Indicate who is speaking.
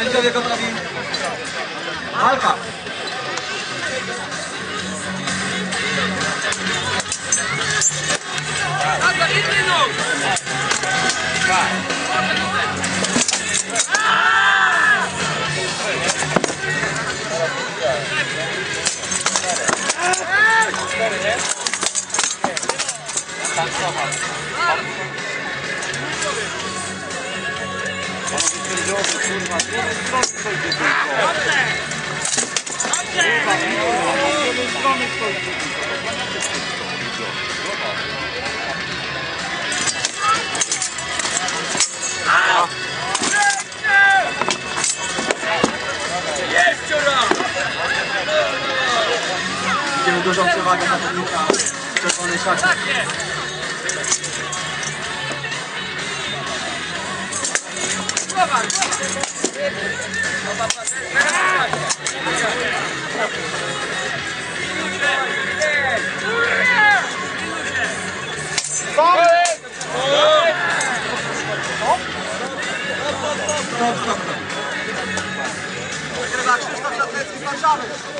Speaker 1: b e n a l t i dia kata tadi. Alka.
Speaker 2: Alka ini no.
Speaker 3: Thank you. Jezu, kurwa, z jednej strony stojdzie tylko.
Speaker 4: Dobrze! Dobrze! Kurwa,
Speaker 1: dużą przewagę zawodnika w czerwonej szacie. Stop, stop, stop. Wygrywa Krzysztof Zatlecki z Warszawy.